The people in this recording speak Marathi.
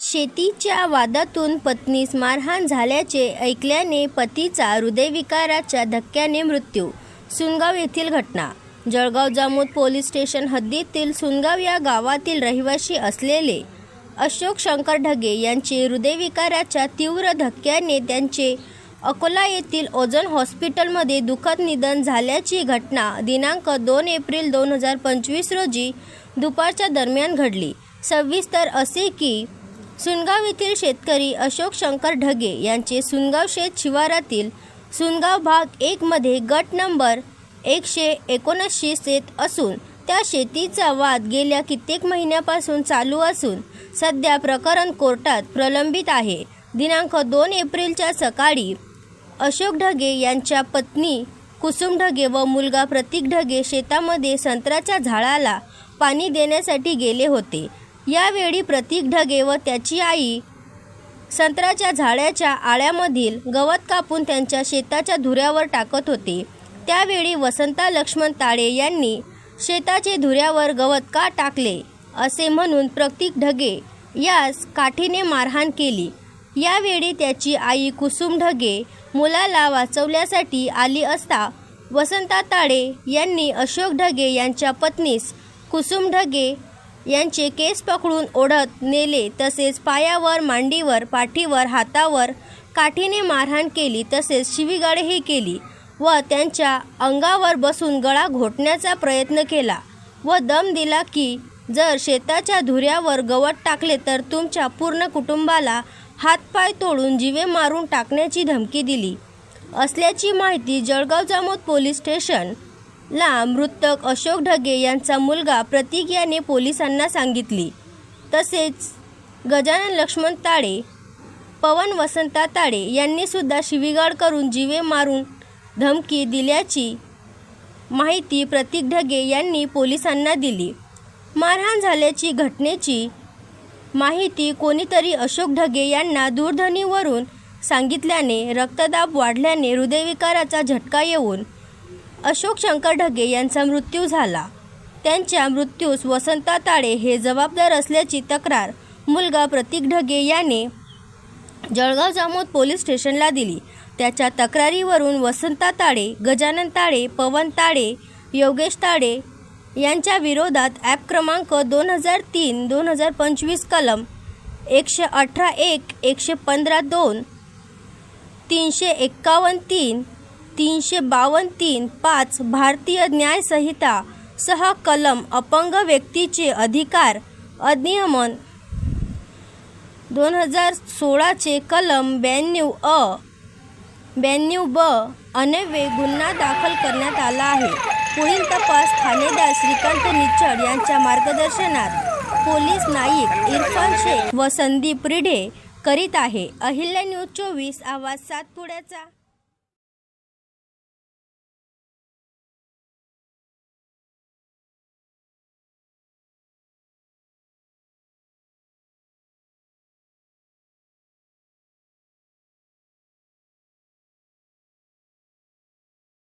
शेतीच्या वादातून पत्नीस मारहाण झाल्याचे ऐकल्याने पतीचा हृदयविकाराच्या धक्क्याने मृत्यू सुनगाव येथील घटना. जळगाव जामोद पोलीस स्टेशन हद्दीतील सुनगाव या गावातील रहिवासी असलेले अशोक शंकर ढगे यांचे हृदयविकाराच्या तीव्र धक्क्याने त्यांचे अकोला येथील ओझोन हॉस्पिटलमध्ये दुःखद निधन झाल्याची घटना दिनांक दोन एप्रिल दोन हजार पंचवीस रोजी दुपारच्या दरम्यान घडली. सविस्तर असे की सुनगाव येथील शेतकरी अशोक शंकर ढगे यांचे सुनगाव शेत शिवारातील सुनगाव भाग एकमध्ये गट नंबर एकशे एकोणऐंशी शेत असून त्या शेतीचा वाद गेल्या कित्येक महिन्यापासून चालू असून सध्या प्रकरण कोर्टात प्रलंबित आहे. दिनांक दोन एप्रिलच्या सकाळी अशोक ढगे यांच्या पत्नी कुसुम ढगे व मुलगा प्रतीक ढगे शेतामध्ये संत्र्याच्या झाडाला पाणी देण्यासाठी गेले होते. यावेळी प्रतीक ढगे व त्याची आई संत्र्याच्या झाडाच्या आळ्यामधील गवत कापून त्यांच्या शेताच्या धुऱ्यावर टाकत होते. त्यावेळी वसंता लक्ष्मण ताळे यांनी शेताचे धुऱ्यावर गवत का टाकले? असे म्हणून प्रतीक ढगे यास काठीने मारहाण केली. यावेळी त्याची आई कुसुम ढगे मुलाला वाचवण्यासाठी आली असता वसंता ताळे यांनी अशोक ढगे यांच्या पत्नीस कुसुम ढगे यांचे केस पकडून ओढत नेले. तसेच पायावर मांडीवर पाठीवर हातावर काठीने मारहाण केली. तसेच शिवीगाळही केली व त्यांच्या अंगावर बसून गळा घोटण्याचा प्रयत्न केला व दम दिला की जर शेताच्या धुऱ्यावर गवत टाकले तर तुमच्या पूर्ण कुटुंबाला हातपाय तोडून जीवे मारून टाकण्याची धमकी दिली. असल्याची माहिती जळगाव जामोद पोलीस स्टेशनला मृतक अशोक ढगे यांचा मुलगा प्रतीक याने पोलिसांना सांगितली. तसेच गजानन लक्ष्मण ताळे पवन वसंता ताळे यांनीसुद्धा शिवीगाळ करून जीवे मारून धमकी दिल्याची माहिती प्रतीक ढगे यांनी पोलिसांना दिली. मारहाण झाल्याची घटनेची माहिती कोणीतरी अशोक ढगे यांना दूरध्वनीवरून सांगितल्याने रक्तदाब वाढल्याने हृदयविकाराचा झटका येऊन अशोक शंकर ढगे यांचा मृत्यू झाला. त्यांच्या मृत्यूस वसंता ताळे हे जबाबदार असल्याची तक्रार मुलगा प्रतीक ढगे याने जळगाव जामोद पोलीस स्टेशनला दिली. त्याच्या तक्रारीवरून वसंता ताळे गजानन ताळे पवन ताळे योगेश ताळे यांच्या विरोधात ॲप क्रमांक दोन हजार तीन दोन हजार पंचवीस कलम एकशे अठरा एक एकशे पंधरा दोन तीनशे एक्कावन्न तीन तीनशे बावन्न तीन पाच भारतीय न्यायसंहिता सह कलम अपंग व्यक्तीचे अधिकार अधिनियमन दोन हजार सोळाचे कलम ब्याण्णव अ ब्याण्णव ब अनेवे गुन्हा दाखल करण्यात आला आहे. पुढील तपास ठाणेदार श्रीकांत निच्चड यांच्या मार्गदर्शनात. पोलीस नाईक इरफान शेख व संदीप रिढे करीत आहे. अहिल्या न्यूज चोवीस आवाज सातपुड्याचा.